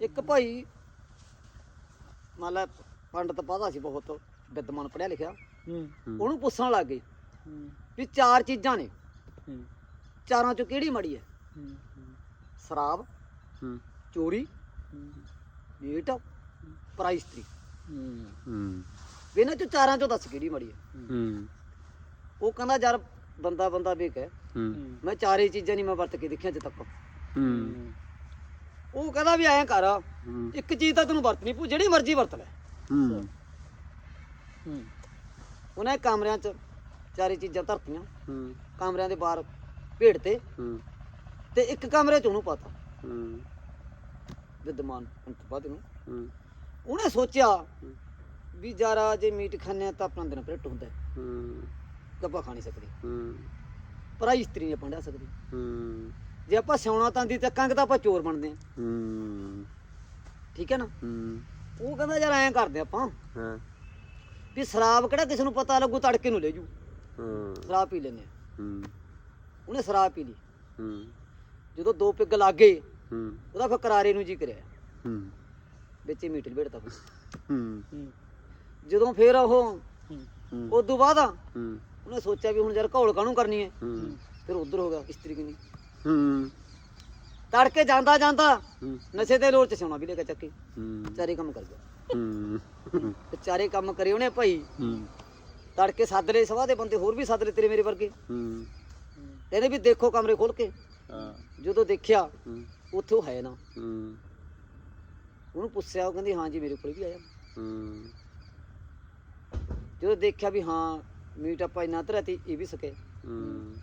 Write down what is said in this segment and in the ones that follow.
ਇੱਕ ਭਾਈ ਮੰਨ ਲੈ ਪੰਡਤ ਪਾਦਾ ਸੀ ਬਹੁਤ ਵਿਦਵਾਨ ਪੜਿਆ ਲਿਖਿਆ। ਹੂੰ। ਉਹਨੂੰ ਪੁੱਛਣ ਲੱਗ ਗਏ ਹੂੰ। ਵੀ ਚਾਰ ਚੀਜ਼ਾਂ ਨੇ। ਹੂੰ। ਚਾਰਾਂ ਚੋਂ ਕਿਹੜੀ ਮਾੜੀ ਹੈ? ਹੂੰ ਸ਼ਰਾਬ ਹੂੰ। ਚੋਰੀ ਹੂੰ। ਮੀਟ ਪਰਾਈ ਇਸਤਰੀ ਹੂੰ। ਹੂੰ। ਵੀ ਇਹਨਾਂ ਚੋਂ ਚਾਰਾਂ ਚੋਂ ਦੱਸ ਕਿਹੜੀ ਮਾੜੀ ਹੈ? ਹੂੰ। ਉਹ ਕਹਿੰਦਾ ਯਾਰ ਬੰਦਾ ਬੰਦਾ ਹੂੰ। ਮੈਂ ਚਾਰੇ ਚੀਜ਼ਾਂ ਨਹੀਂ ਮੈਂ ਵਰਤ ਕੇ ਦੇਖਿਆ ਅੱਜ ਤੱਕ। ਹੂੰ। ਉਹ ਕਹਿੰਦਾ ਵੀ ਐਂ ਕਰ ਹੂੰ। ਇੱਕ ਚੀਜ਼ ਤਾਂ ਤੈਨੂੰ ਵਰਤਣੀ ਪਊ ਜਿਹੜੀ ਮਰਜ਼ੀ ਵਰਤ ਲੈ। ਹੂੰ। ਹੂੰ। ਉਹਨੇ ਕਮਰਿਆਂ 'ਚ ਚਾਰੇ ਚੀਜ਼ਾਂ ਧਰਤੀਆਂ ਹੂੰ। ਕਮਰਿਆਂ ਦੇ ਬਾਹਰ ਭੇੜ ਤੇ ਹੂੰ। ਤੇ ਇੱਕ ਕਮਰੇ 'ਚ ਉਹਨੂੰ ਪਾਤਾ। ਹੂੰ। ਵਿਦਮਾਨ ਅੰਤ ਬਾਦ ਨੂੰ ਹੂੰ। ਉਹਨੇ ਸੋਚਿਆ ਵੀ ਜਾਰਾ ਜੇ ਮੀਟ ਹਾਂ ਤਾਂ ਆਪਣਾ ਦਿਨ ਭਰਟ ਹੁੰਦਾ ਹੈ। ਗੱਪਾ ਖਾ ਨਹੀਂ ਸਕਦੇ। ਹੂੰ। ਪਰ ਇਸਤਰੀ ਨਹੀਂ ਆਪਾਂ ਡਿਆ ਸਕਦੇ। ਹੂੰ। ਜੇ ਆਪਾਂ ਸਿਉਣਾ ਤਾਂ ਦੀ ਚੱਕਾਂਗੇ ਤਾਂ ਆਪਾਂ ਚੋਰ ਬਣਦੇ ਹਾਂ ਹੂੰ ਠੀਕ ਹੈ ਨਾ? ਹੂੰ। ਉਹ ਕਹਿੰਦਾ ਯਾਰ ਐਂ ਕਰਦੇ ਆਪਾਂ। ਹਾਂ। ਵੀ ਸ਼ਰਾਬ ਕਿਹੜਾ ਕਿਸੇ ਨੂੰ ਪਤਾ ਲੱਗੂ ਤੜਕੇ ਨੂੰ ਲੈ ਜੂ ਹਾਂ। ਸ਼ਰਾਬ ਪੀ ਆ। ਹੂੰ। ਉਹਨੇ ਸ਼ਰਾਬ ਪੀ ਲਈ। ਹੂੰ। ਜਦੋਂ ਦੋ ਪਿੱਗ ਲੱਗ ਹੂੰ। ਉਹਦਾ ਫਿਰ ਕਰਾਰੇ ਨੂੰ ਜੀ ਕਰਿਆ। ਹੂੰ। ਵਿੱਚ ਹੀ ਮੀਟ ਲਵੇੜਤਾ ਫਿਰ। ਹੂੰ। ਜਦੋਂ ਫਿਰ ਉਹ ਹੂੰ। ਉਸ ਤੋਂ ਬਾਅਦ ਹੂੰ। ਉਹਨੇ ਸੋਚਿਆ ਵੀ ਹੁਣ ਯਾਰ ਘੋਲ ਕਾਹਨੂੰ ਕਰਨੀ ਹੈ? ਹੂੰ। ਫਿਰ ਉਧਰ ਹੋ ਗਿਆ ਇਸਤਰੀ ਕਿਨੀ। ਹੂੰ। ਤੜਕੇ ਜਾਂਦਾ ਜਾਂਦਾ ਹੂੰ ਨਸ਼ੇ ਦੇ ਲੋੜ ਚ ਸੋਨਾ ਵੀ ਲੈ ਕੇ ਚੱਕੇ। ਹੂੰ। ਚਾਰੇ ਕੰਮ ਕਰ ਗਿਆ ਹੂੰ। ਤੇ ਚਾਰੇ ਕੰਮ ਕਰੇ ਉਹਨੇ ਭਾਈ। ਹੂੰ। ਤੜਕੇ ਸੱਦ ਲਏ ਸਵਾ ਦੇ ਬੰਦੇ ਹੋਰ ਵੀ ਸੱਦ ਲਏ ਤੇਰੇ ਮੇਰੇ ਵਰਗੇ। ਹੂੰ। ਕਹਿੰਦੇ ਵੀ ਦੇਖੋ ਕਮਰੇ ਖੋਲ ਕੇ। ਹਾਂ। ਜਦੋਂ ਦੇਖਿਆ ਹੂੰ। ਉੱਥੇ ਉਹ ਹੈ ਨਾ। ਹੂੰ। ਉਹਨੂੰ ਪੁੱਛਿਆ ਉਹ ਕਹਿੰਦੀ ਹਾਂ ਜੀ ਮੇਰੇ ਕੋਲ ਵੀ ਆਇਆ। ਹੂੰ। ਜਦੋਂ ਦੇਖਿਆ ਵੀ ਹਾਂ ਮੀਟ ਆਪਾਂ ਇੰਨਾ ਧਰਿਆ ਤੇ ਇਹ ਵੀ ਸਕੇ। ਹੂੰ।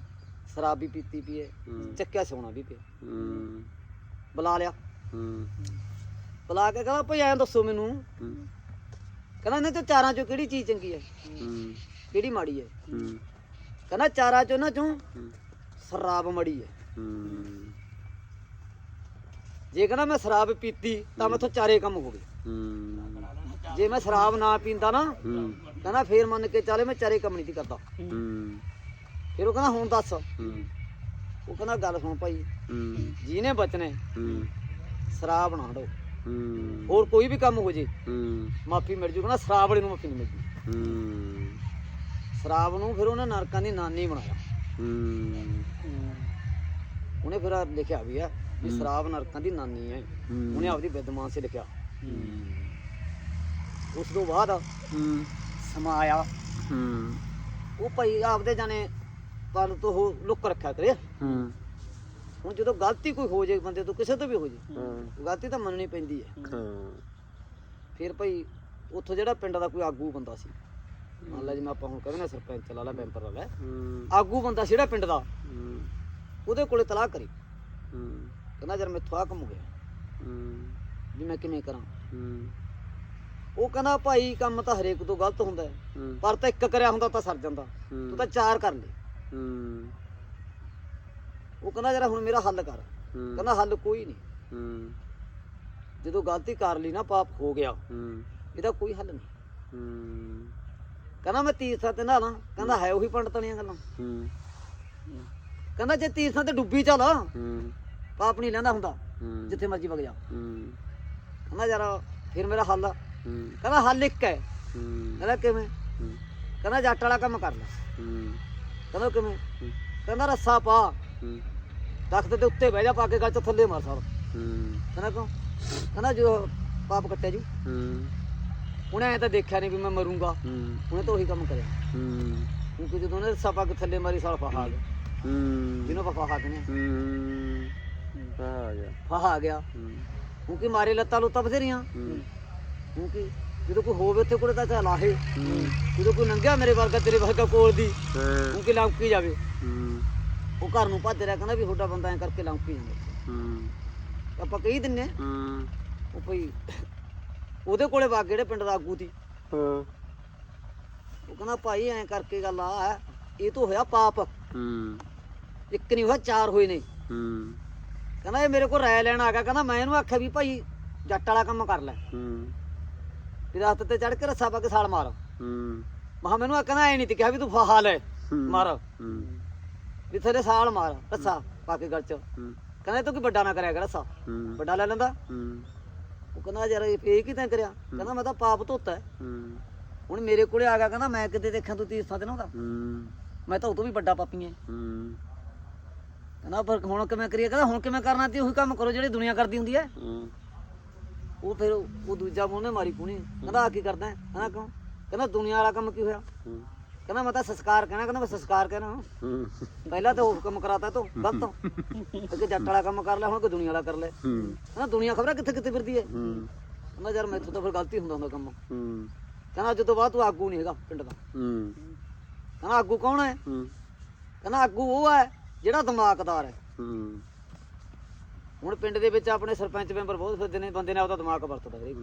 ਸ਼ਰਾਬ ਵੀ ਪੀਤੀ ਪੀਏ ਹੂੰ। ਚੱਕਿਆ ਸੋਨਾ ਵੀ ਪਿਆ। ਹੂੰ। ਬੁਲਾ ਲਿਆ। ਹੂੰ। ਬੁਲਾ ਕੇ ਕਹਿੰਦਾ ਭਾਈ ਐਂ ਦੱਸੋ ਮੈਨੂੰ। ਹੂੰ। ਕਹਿੰਦਾ ਇਹਨਾਂ ਚੋਂ ਚਾਰਾਂ ਚੋਂ ਕਿਹੜੀ ਚੀਜ਼ ਚੰਗੀ ਹੈ ਹੂੰ। ਕਿਹੜੀ ਮਾੜੀ ਹੈ ਹੂੰ। ਕਹਿੰਦਾ ਚਾਰਾਂ ਚੋਂ ਨਾ ਚੋਂ ਹੂੰ। ਸ਼ਰਾਬ ਮਾੜੀ ਹੈ ਹੂੰ। ਜੇ ਕਹਿੰਦਾ ਮੈਂ ਸ਼ਰਾਬ ਪੀਤੀ ਤਾਂ ਮੈਥੋਂ ਚਾਰੇ ਕੰਮ ਹੋ ਗਏ। ਹੂੰ। ਜੇ ਮੈਂ ਸ਼ਰਾਬ ਨਾ ਪੀਂਦਾ ਨਾ ਹੂੰ। ਕਹਿੰਦਾ ਫੇਰ ਮੰਨ ਕੇ ਚੱਲੇ ਮੈਂ ਚਾਰੇ ਕੰਮ ਨਹੀਂ ਸੀ ਕਰਦਾ। ਹੂੰ। ਫਿਰ ਉਹ ਕਹਿੰਦਾ ਹੁਣ ਦੱਸ। ਹੂੰ। ਉਹ ਕਹਿੰਦਾ ਗੱਲ ਸੁਣ ਭਾਈ ਹੂੰ। ਜਿਹਨੇ ਬਚਨੇ ਹੂੰ। ਸ਼ਰਾਬ ਨਾ ਹਟੋ ਹੂੰ। ਹੋਰ ਕੋਈ ਵੀ ਕੰਮ ਹੋ ਜੇ ਹੂੰ। ਮਾਫੀ ਮਿਲ ਜੂ। ਕਹਿੰਦਾ ਸ਼ਰਾਬ ਵਾਲੇ ਨੂੰ ਮਾਫੀ ਨਹੀਂ ਮਿਲਦੀ। ਹੂੰ। ਸ਼ਰਾਬ ਨੂੰ ਫਿਰ ਉਹਨੇ ਨਰਕਾਂ ਦੀ ਨਾਨੀ ਬਣਾਇਆ। ਹੂੰ। ਉਹਨੇ ਫਿਰ ਲਿਖਿਆ ਵੀ ਆ ਵੀ ਸ਼ਰਾਬ ਨਰਕਾਂ ਦੀ ਨਾਨੀ ਹੈ। ਉਹਨੇ ਆਪਦੀ ਵਿਦਮਾਨ ਸੇ ਲਿਖਿਆ। ਹੂੰ। ਉਸ ਤੋਂ ਬਾਅਦ ਹੂੰ। ਸਮਾਂ ਆਇਆ। ਹੂੰ। ਉਹ ਭਾਈ ਆਪਦੇ ਜਾਣੇ ਪਰ ਤੋਂ ਉਹ ਲੁੱਕ ਰੱਖਿਆ ਕਰੇ ਹੂੰ। ਹੁਣ ਜਦੋਂ ਗਲਤੀ ਕੋਈ ਹੋ ਜੇ ਬੰਦੇ ਤੋਂ ਕਿਸੇ ਤੋਂ ਵੀ ਹੋ ਜੇ ਹਾਂ। ਗਲਤੀ ਤਾਂ ਮੰਨਣੀ ਪੈਂਦੀ ਹੈ। ਹਾਂ। ਫਿਰ ਭਾਈ ਉੱਥੋਂ ਜਿਹੜਾ ਪਿੰਡ ਦਾ ਕੋਈ ਆਗੂ ਬੰਦਾ ਸੀ ਮੰਨ ਲਾ ਜਿਵੇਂ ਆਪਾਂ ਹੁਣ ਕਹਿੰਦੇ ਨੇ ਸਰਪੰਚ ਲਾ ਲਾ ਮੈਂਬਰ ਲਾ ਲੈ। ਹੂੰ। ਆਗੂ ਬੰਦਾ ਸੀ ਜਿਹੜਾ ਪਿੰਡ ਦਾ ਹੂੰ। ਉਹਦੇ ਕੋਲੇ ਤਲਾਕ ਕਰੀ। ਹੂੰ। ਕਹਿੰਦਾ ਯਾਰ ਮੈਥੋਂ ਆਹ ਕੰਮ ਹੋ ਗਿਆ। ਹੂੰ। ਵੀ ਮੈਂ ਕਿਵੇਂ ਕਰਾਂ? ਹੂੰ। ਉਹ ਕਹਿੰਦਾ ਭਾਈ ਕੰਮ ਤਾਂ ਹਰੇਕ ਤੋਂ ਗਲਤ ਹੁੰਦਾ ਹੈ। ਹੂੰ। ਪਰ ਤਾਂ ਇੱਕ ਕਰਿਆ ਹੁੰਦਾ ਤਾਂ ਸਰ ਜਾਂਦਾ। ਤੂੰ ਤਾਂ ਚਾਰ ਕਰ ਲੈ। ਹੂੰ। ਉਹ ਕਹਿੰਦਾ ਯਾਰ ਹੁਣ ਮੇਰਾ ਹੱਲ ਕਰ। ਹੂੰ। ਕਹਿੰਦਾ ਹੱਲ ਕੋਈ ਨਹੀਂ। ਹੂੰ। ਜਦੋਂ ਗਲਤੀ ਕਰ ਲਈ ਨਾ ਪਾਪ ਹੋ ਗਿਆ ਹੂੰ। ਇਹਦਾ ਕੋਈ ਹੱਲ ਨਹੀਂ। ਹੂੰ। ਕਹਿੰਦਾ ਮੈਂ ਤੀਰਥਾਂ ਤੇ ਨਹਾਲਾਂ ਕਹਿੰਦਾ ਹੈ। ਉਹੀ ਪੰਡਤਾਂ ਗੱਲਾਂ। ਹੂੰ। ਕਹਿੰਦਾ ਜੇ ਤੀਰਥਾਂ ਤੇ ਡੁੱਬੀ ਚੱਲ ਹੂੰ। ਪਾਪ ਨਹੀਂ ਲੈਂਦਾ ਹੁੰਦਾ ਜਿੱਥੇ ਮਰਜ਼ੀ ਵਗ ਜਾ। ਹੂੰ। ਕਹਿੰਦਾ ਯਾਰ ਫਿਰ ਮੇਰਾ ਹੱਲ ਹੂੰ। ਕਹਿੰਦਾ ਹੱਲ ਇੱਕ ਹੈ। ਹੂੰ। ਕਹਿੰਦਾ ਕਿਵੇਂ? ਹੂੰ। ਕਹਿੰਦਾ ਜੱਟ ਵਾਲਾ ਕੰਮ ਕਰ ਲੈ। ਹੂੰ। ਕਹਿੰਦਾ ਕਿਵੇਂ? ਕਹਿੰਦਾ ਰੱਸਾ ਪਾ। ਹੂੰ। ਤਖਤ ਦੇ ਉੱਤੇ ਬਹਿ ਜਾ ਪਾ ਕੇ ਗੱਲ ਚ ਥੱਲੇ ਮਾਰ ਸਾਰ ਹੂੰ। ਕਹਿੰਦਾ ਕਿਉਂ? ਕਹਿੰਦਾ ਜੋ ਪਾਪ ਕੱਟਿਆ ਜੂ। ਹੂੰ। ਉਹਨੇ ਐ ਤਾਂ ਦੇਖਿਆ ਨਹੀਂ ਵੀ ਮੈਂ ਮਰੂੰਗਾ। ਹੂੰ। ਉਹਨੇ ਤਾਂ ਉਹੀ ਕੰਮ ਕਰਿਆ। ਹੂੰ। ਕਿਉਂਕਿ ਜਦੋਂ ਉਹਨੇ ਰੱਸਾ ਪਾ ਕੇ ਥੱਲੇ ਮਾਰੀ ਸਾਲ ਫਾਹਾ ਗਿਆ। ਹੂੰ। ਜਿਹਨੂੰ ਆਪਾਂ ਫਾਹਾ ਕਹਿੰਦੇ ਹਾਂ। ਹੂੰ ਆ ਗਿਆ। ਫਾਹਾ ਗਿਆ। ਹੂੰ। ਕਿਉਂਕਿ ਮਾਰੇ ਲੱਤਾਂ ਲੁੱਤਾਂ ਬਥੇਰੀਆਂ। ਹੂੰ। ਕਿਉਂਕਿ ਜਦੋਂ ਕੋਈ ਹੋਵੇ ਉੱਥੇ ਕੋਲੇ ਤਾਂ ਚਲਾਹੇ ਹੂੰ। ਜਦੋਂ ਕੋਈ ਲੰਘਿਆ ਮੇਰੇ ਵਰਗਾ ਤੇਰੇ ਵਰਗਾ ਕੋਲ ਦੀ ਹਾਂ। ਕਿਉਂਕਿ ਲੰਕੀ ਜਾਵੇ। ਉਹ ਘਰ ਨੂੰ ਭੱਜ ਰਿਹਾ ਕਹਿੰਦਾ ਵੀ ਤੁਹਾਡਾ ਬੰਦਾ ਐ ਕਰਕੇ ਲੰਕੀ ਜਾਂਦਾ। ਹੂੰ। ਆਪਾਂ ਕਹੀ ਦਿੰਨੇ ਉਹ ਭਈ ਉਹਦੇ ਕੋਲੇ ਵਗ ਜਿਹੜੇ ਪਿੰਡ ਦਾ ਆਗੂ ਸੀ ਉਹ ਕਹਿੰਦਾ ਭਾਈ ਐ ਕਰਕੇ ਗੱਲ ਆ ਇਹ ਤੋਂ ਹੋਇਆ ਪਾਪ। ਇੱਕ ਨਹੀਂ ਹੋਇਆ ਚਾਰ ਹੋਏ ਨੇ। ਕਹਿੰਦਾ ਇਹ ਮੇਰੇ ਕੋਲ ਰਾਇ ਲੈਣ ਆ ਗਿਆ। ਕਹਿੰਦਾ ਮੈਂ ਇਹਨੂੰ ਆਖਿਆ ਵੀ ਭਾਈ ਜੱਟ ਵਾਲਾ ਕੰਮ ਕਰ ਲੈ। ਵੀ ਰਸਤੇ ਤੇ ਚੜ ਕੇ ਰੱਸਾ ਪਾ ਕੇ ਛਾਲ ਮਾਰ। ਹੂੰ। ਮਹਾ ਮੈਨੂੰ ਆ ਕਹਿੰਦਾ ਐ ਨਹੀਂ ਤੇ ਕਿਹਾ ਵੀ ਤੂੰ ਫਾਹਾ ਲੈ ਮਾਰ। ਹੂੰ। ਵੀ ਥੱਲੇ ਛਾਲ ਮਾਰ ਰੱਸਾ ਪਾ ਕੇ ਗਲ ਚ। ਹੂੰ। ਕਹਿੰਦਾ ਤੂੰ ਕੀ ਵੱਡਾ ਨਾ ਕਰਿਆ ਕਰ ਰੱਸਾ? ਹੂੰ। ਵੱਡਾ ਲੈ ਲੈਂਦਾ। ਹੂੰ। ਉਹ ਕਹਿੰਦਾ ਯਾਰ ਇਹ ਇਹ ਕੀ ਤੈਂ ਕਰਿਆ? ਕਹਿੰਦਾ ਮੈਂ ਤਾਂ ਪਾਪ ਧੋਤਾ ਹੈ। ਹੂੰ। ਹੁਣ ਮੇਰੇ ਕੋਲੇ ਆ ਗਿਆ ਕਹਿੰਦਾ ਮੈਂ ਕਿਤੇ ਦੇਖਾਂ ਤੂੰ ਤੀਰਥਾਂ ਤੇ ਨਾ ਉਹਦਾ ਹੂੰ। ਮੈਂ ਤਾਂ ਉਹ ਤੋਂ ਵੀ ਵੱਡਾ ਪਾਪੀ ਐ। ਹੂੰ। ਕਹਿੰਦਾ ਪਰ ਹੁਣ ਕਿਵੇਂ ਕਰੀਏ? ਕਹਿੰਦਾ ਹੁਣ ਕਿਵੇਂ ਕਰਨਾ ਤੇ ਉਹੀ ਕੰਮ ਕਰੋ ਜਿਹੜੇ ਦੁਨੀਆ ਕਰਦੀ ਹੁੰਦੀ ਐ ਹੂੰ। ਉਹ ਫਿਰ ਉਹ ਦੂਜਾ ਮੂੰਹ ਨੇ ਮਾਰੀ ਪੂਣੀ ਕਹਿੰਦਾ ਆ ਕੀ ਕਰਦਾ ਹੈ? ਕਹਿੰਦਾ ਕਿਉਂ? ਕਹਿੰਦਾ ਦੁਨੀਆ ਵਾਲਾ ਕੰਮ ਕੀ ਹੋਇਆ? ਹੂੰ। ਕਹਿੰਦਾ ਮੈਂ ਤਾਂ ਸੰਸਕਾਰ ਕਹਿਣਾ ਕਹਿੰਦਾ ਮੈਂ ਸੰਸਕਾਰ ਕਹਿਣਾ। ਹੂੰ। ਪਹਿਲਾਂ ਤਾਂ ਉਹ ਕੰਮ ਕਰਾਤਾ ਤੂੰ ਗਲਤ ਅੱਗੇ ਜੱਟ ਵਾਲਾ ਕੰਮ ਕਰ ਲਿਆ ਹੁਣ ਕੋਈ ਦੁਨੀਆ ਵਾਲਾ ਕਰ ਲੈ। ਹੂੰ। ਕਹਿੰਦਾ ਦੁਨੀਆ ਖਬਰਾਂ ਕਿੱਥੇ ਕਿੱਥੇ ਫਿਰਦੀ ਐ ਹੂੰ। ਕਹਿੰਦਾ ਯਾਰ ਮੈਥੋਂ ਤਾਂ ਫਿਰ ਗਲਤੀ ਹੁੰਦਾ ਹੁੰਦਾ ਕੰਮ। ਹੂੰ। ਕਹਿੰਦਾ ਅੱਜ ਤੋਂ ਬਾਅਦ ਤੂੰ ਆਗੂ ਨਹੀਂ ਹੈਗਾ ਪਿੰਡ ਦਾ। ਹੂੰ। ਕਹਿੰਦਾ ਆਗੂ ਕੌਣ ਹੈ? ਹੂੰ। ਕਹਿੰਦਾ ਆਗੂ ਉਹ ਹੈ ਜਿਹੜਾ ਦਿਮਾਗਦਾਰ ਹੈ। ਹੂੰ। ਹੁਣ ਪਿੰਡ ਦੇ ਵਿੱਚ ਆਪਣੇ ਸਰਪੰਚ ਮੈਂਬਰ ਬਹੁਤ ਫਿਰਦੇ ਨੇ, ਬੰਦੇ ਨੇ ਆਪਦਾ ਦਿਮਾਗ ਵਰਤਦਾ ਹਰੇਕ